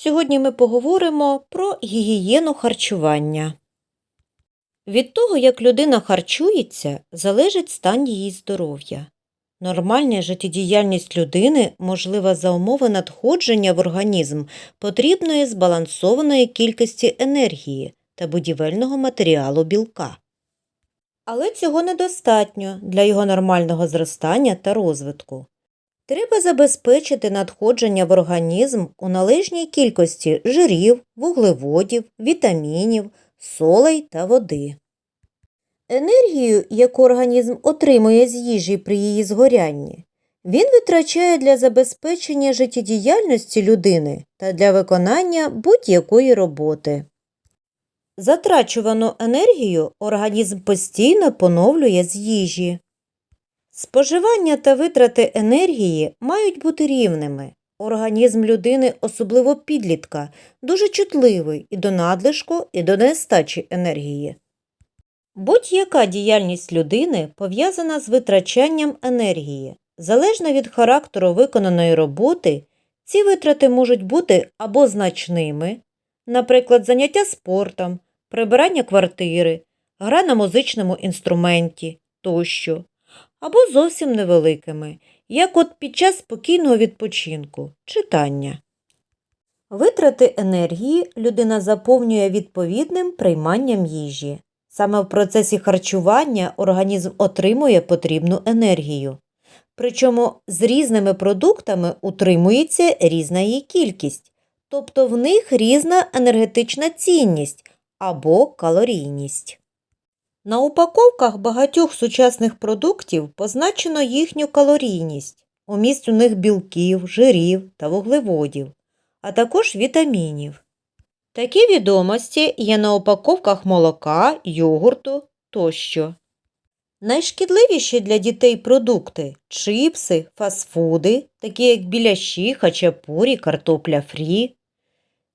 Сьогодні ми поговоримо про гігієну харчування. Від того, як людина харчується, залежить стан її здоров'я. Нормальна життєдіяльність людини можлива за умови надходження в організм потрібної збалансованої кількості енергії та будівельного матеріалу білка. Але цього недостатньо для його нормального зростання та розвитку. Треба забезпечити надходження в організм у належній кількості жирів, вуглеводів, вітамінів, солей та води. Енергію, яку організм отримує з їжі при її згорянні, він витрачає для забезпечення життєдіяльності людини та для виконання будь-якої роботи. Затрачувану енергію організм постійно поновлює з їжі. Споживання та витрати енергії мають бути рівними. Організм людини, особливо підлітка, дуже чутливий і до надлишку, і до нестачі енергії. Будь-яка діяльність людини пов'язана з витрачанням енергії. Залежно від характеру виконаної роботи, ці витрати можуть бути або значними, наприклад, заняття спортом, прибирання квартири, гра на музичному інструменті тощо, або зовсім невеликими, як от під час спокійного відпочинку, читання. Витрати енергії людина заповнює відповідним прийманням їжі. Саме в процесі харчування організм отримує потрібну енергію. Причому з різними продуктами утримується різна її кількість, тобто в них різна енергетична цінність або калорійність. На упаковках багатьох сучасних продуктів позначено їхню калорійність, уміст у них білків, жирів та вуглеводів, а також вітамінів. Такі відомості є на упаковках молока, йогурту тощо. Найшкідливіші для дітей продукти чипси, фастфуди, такі як біляші, хачапурі, картопля фрі,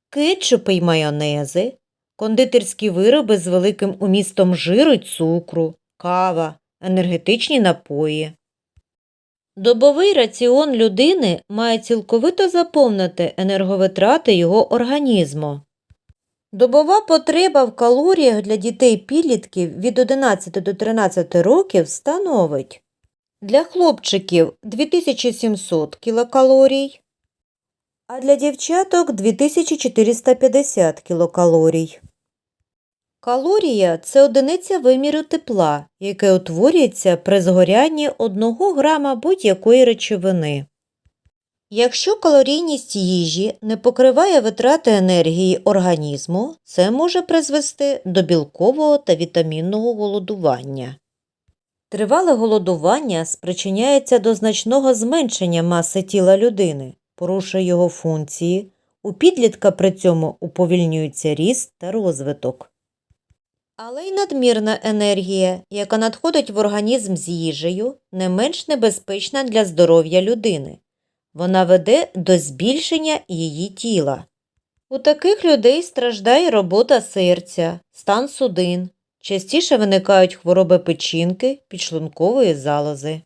кетчупи й майонези, кондитерські вироби з великим умістом жиру й цукру, кава, енергетичні напої. Добовий раціон людини має цілковито заповнити енерговитрати його організму. Добова потреба в калоріях для дітей-підлітків від 11 до 13 років становить для хлопчиків 2700 кілокалорій, а для дівчаток 2450 кілокалорій. Калорія – це одиниця виміру тепла, яке утворюється при згорянні 1 грама будь-якої речовини. Якщо калорійність їжі не покриває витрати енергії організму, це може призвести до білкового та вітамінного голодування. Тривале голодування спричиняється до значного зменшення маси тіла людини, порушує його функції, у підлітка при цьому уповільнюється ріст та розвиток. Але й надмірна енергія, яка надходить в організм з їжею, не менш небезпечна для здоров'я людини. Вона веде до збільшення її тіла. У таких людей страждає робота серця, стан судин, частіше виникають хвороби печінки, підшлункової залози.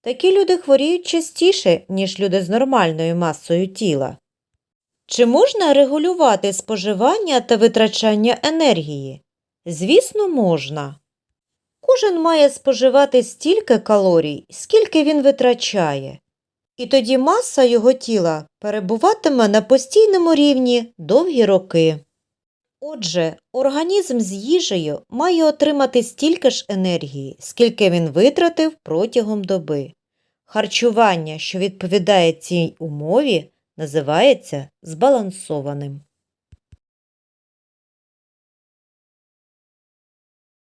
Такі люди хворіють частіше, ніж люди з нормальною масою тіла. Чи можна регулювати споживання та витрачання енергії? Звісно, можна. Кожен має споживати стільки калорій, скільки він витрачає. І тоді маса його тіла перебуватиме на постійному рівні довгі роки. Отже, організм з їжею має отримати стільки ж енергії, скільки він витратив протягом доби. Харчування, що відповідає цій умові, називається збалансованим.